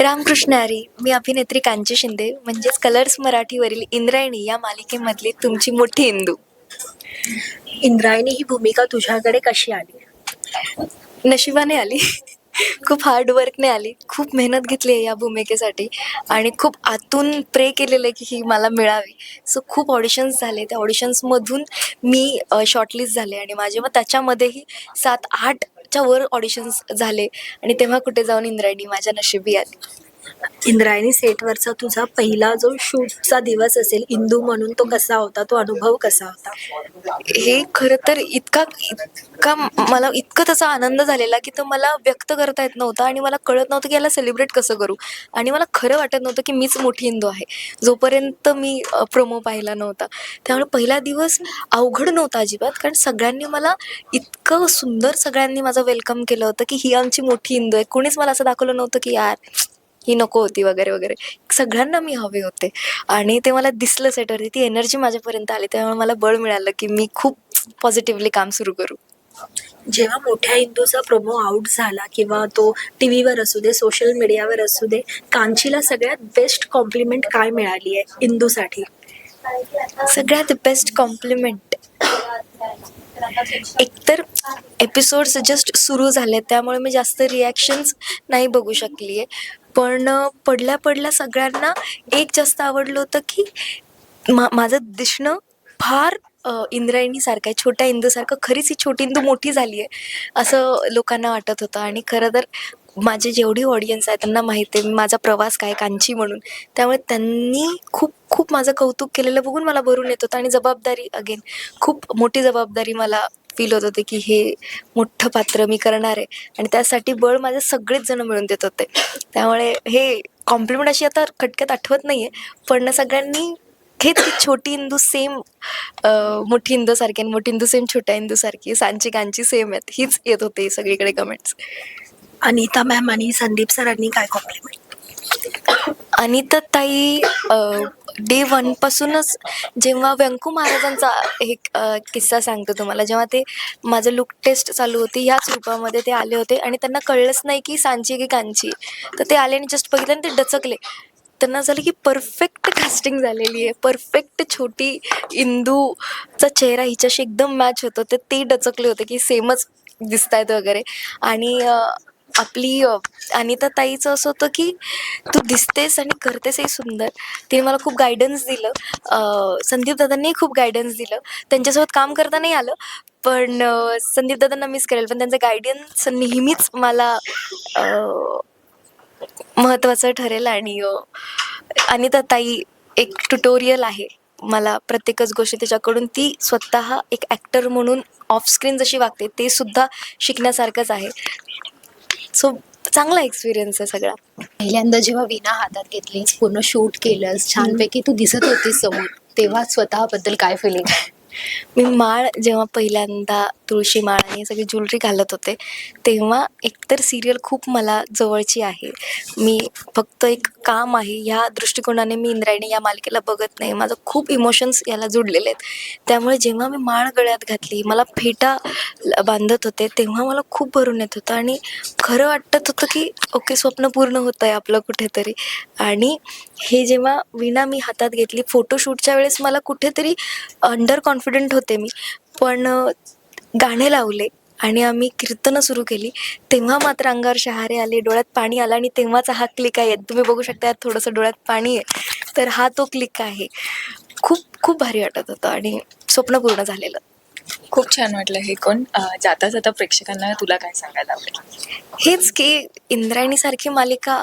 रामकृष्ण हरी मी अभिनेत्री कांची शिंदे म्हणजेच कलर्स मराठीवरील इंद्रायणी या मालिकेमधली तुमची मोठी इंदू इंद्रायणी ही भूमिका तुझ्याकडे कशी आली? नशिबाने आली. खूप हार्डवर्कने आली. खूप मेहनत घेतली आहे या भूमिकेसाठी. आणि खूप आतून प्रे केलेलं आहे की ही मला मिळावी. सो खूप ऑडिशन्स झाले. त्या ऑडिशन्समधून मी शॉर्टलिस्ट झाले. आणि माझे मग त्याच्यामध्येही सात च्या वर ऑडिशन्स झाले. आणि तेव्हा कुठे जाऊन इंद्रायणी माझ्या नशिबी आली. इंद्रायणी सेटवरचा तुझा पहिला जो शूटचा दिवस असेल इंदू म्हणून तो कसा होता? तो अनुभव कसा होता? हे खरं तर इतका इतका मला इतकं त्याचा आनंद झालेला की तो मला व्यक्त करता येत नव्हता आणि मला कळत नव्हतं की याला सेलिब्रेट कसं करू. आणि मला खरं वाटत नव्हतं की मीच मोठी हिंदू आहे. जोपर्यंत मी प्रोमो पाहिला नव्हता. त्यामुळे पहिला दिवस अवघड नव्हता अजिबात. कारण सगळ्यांनी मला इतकं सुंदर सगळ्यांनी माझं वेलकम केलं होतं की ही आमची मोठी हिंदू आहे. कोणीच मला असं दाखवलं नव्हतं की यार ही नको होती वगैरे वगैरे. सगळ्यांना मी हवे होते. आणि ते मला दिसलं सेटवरती ती एनर्जी माझ्यापर्यंत आली. त्यामुळे मला बळ मिळालं की मी खूप पॉझिटिव्हली काम सुरू करू. जेव्हा मोठ्या इंदूचा प्रोमो आउट झाला किंवा तो टी व्हीवर असू दे सोशल मीडियावर असू दे कांचीला सगळ्यात बेस्ट कॉम्प्लिमेंट काय मिळाली आहे इंदूसाठी? सगळ्यात बेस्ट कॉम्प्लिमेंट एकतर एपिसोड्स जस्ट सुरू झाले त्यामुळे मी जास्त रिॲक्शन्स नाही बघू शकली आहे पण पडल्या पडल्या सगळ्यांना एक जास्त आवडलं होतं की मा माझं दिसणं फार इंद्रायणीसारखं आहे. छोट्या इंदूसारखं खरीच ही छोटी इंदू मोठी झाली आहे असं लोकांना वाटत होतं. आणि खरं तर माझे जेवढी ऑडियन्स आहे त्यांना माहिती आहे माझा प्रवास काय कांची म्हणून. त्यामुळे त्यांनी खूप खूप माझं कौतुक केलेलं बघून मला भरून येत होतं. आणि जबाबदारी अगेन खूप मोठी जबाबदारी मला फील होत होते की हे मोठं पात्र मी करणार आहे. आणि त्यासाठी बळ माझे सगळेच जण मिळून देत होते. त्यामुळे हे कॉम्प्लिमेंट अशी आता खटक्यात आठवत नाही आहे पण सगळ्यांनी हेच की छोटी इंदू सेम मोठी इंदू सारखी आणि मोठी इंदू सेम छोट्या इंदू सारखी सांची कांची सेम आहेत. हीच येत होते सगळीकडे कमेंट्स अनिता मॅम आणि संदीप सरांनी काय कॉम्प्लिमेंट तर ताई डे वनपासूनच जेव्हा व्यंकू महाराजांचा एक किस्सा सांगतो तुम्हाला जेव्हा ते माझं लुक टेस्ट चालू होती ह्याच रूपामध्ये ते आले होते आणि त्यांना कळलंच नाही की सांची की कांची. तर ते आले आणि जस्ट बघितलं आणि ते डचकले. त्यांना झालं की परफेक्ट कास्टिंग झालेली आहे. परफेक्ट छोटी इंदूचा चेहरा हिच्याशी एकदम मॅच होतो. तर ते डचकले होते की सेमच दिसत आहेत वगैरे. आणि आपली अनिता ताईचं असं होतं की तू दिसतेस आणि करतेसही सुंदर. तिने मला खूप गायडन्स दिलं. संदीप दादांनी खूप गायडन्स दिलं. त्यांच्यासोबत काम करता नाही आलं पण संदीप दादांना मिस करेल. पण त्यांचं गायडन्स नेहमीच मला महत्त्वाचं ठरेल आणि अनिता ताई एक ट्युटोरियल आहे. मला प्रत्येकच गोष्टी त्याच्याकडून ती स्वतः एक ॲक्टर म्हणून ऑफस्क्रीन जशी वागते ते सुद्धा शिकण्यासारखंच आहे. सो चांगला एक्सपिरियन्स आहे सगळा. पहिल्यांदा जेव्हा विना हातात घेतलीस पूर्ण शूट केलंस छानपैकी तू दिसत होतीस समोर तेव्हा स्वतःबद्दल काय फिलिंग मी माळ जेव्हा पहिल्यांदा तुळशी माळ आणि सगळी ज्वेलरी घालत होते तेव्हा एकतर सिरियल खूप मला जवळची आहे. मी फक्त एक काम आहे ह्या दृष्टिकोनाने मी इंद्रायणी या मालिकेला बघत नाही. माझं खूप इमोशन्स याला जुडलेले आहेत. त्यामुळे जेव्हा मी माळ गळ्यात घातली मला फेटा बांधत होते तेव्हा मला खूप भरून येत होतं आणि खरं वाटत होतं की ओके स्वप्न पूर्ण होतं आहे आपलं कुठेतरी. आणि हे जेव्हा विणा मी हातात घेतली फोटोशूटच्या वेळेस मला कुठेतरी अंडर कॉन्फिडंट होते मी. पण गाणे लावले आणि आम्ही कीर्तनं सुरू केली. तेव्हा मात्र अंगावर शहारे आले डोळ्यात पाणी आलं आणि तेव्हाचा हा क्लिक आहे. तुम्ही बघू शकता यात थोडंसं डोळ्यात पाणी आहे. तर हा तो क्लिक आहे. खूप खूप भारी वाटत होतं आणि स्वप्न पूर्ण झालेलं. खूप छान वाटलं हे कोण. जाता जाता प्रेक्षकांना तुला काय सांगायला आवडेल? हेच की इंद्रायणीसारखी मालिका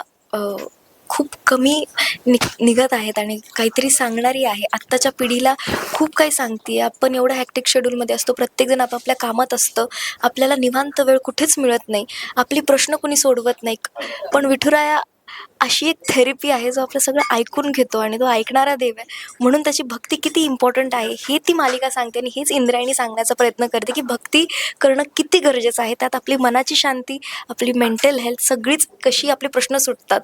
खूप कमी नि निघत आहेत आणि काहीतरी सांगणारी आहे. आत्ताच्या पिढीला खूप काही सांगते आपण एवढं हॅक्टिक शेड्यूलमध्ये असतो प्रत्येकजण आपापल्या कामात असतं. आपल्याला निवांत वेळ कुठेच मिळत नाही. आपली प्रश्न कोणी सोडवत नाही. पण विठुराया अशी एक थेरपी आहे जो आपलं सगळं ऐकून घेतो आणि तो ऐकणारा देव आहे. म्हणून त्याची भक्ती किती इम्पॉर्टंट आहे हे ती मालिका सांगते आणि हेच इंद्रायणी सांगण्याचा प्रयत्न करते की भक्ती करणं किती गरजेचं आहे. त्यात आपली मनाची शांती आपली मेंटल हेल्थ सगळीच कशी आपले प्रश्न सुटतात.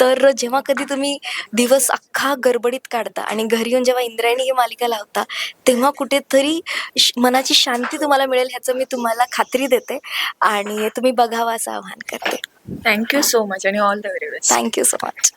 तर जेव्हा कधी तुम्ही दिवस अख्खा गडबडीत काढता आणि घरी येऊन जेव्हा इंद्रायणी ही मालिका लावता तेव्हा कुठेतरी मनाची शांती तुम्हाला मिळेल ह्याचं मी तुम्हाला खात्री देते. आणि तुम्ही बघावं असं आवाहन करते. Thank you so much and all the very best. Thank you so much.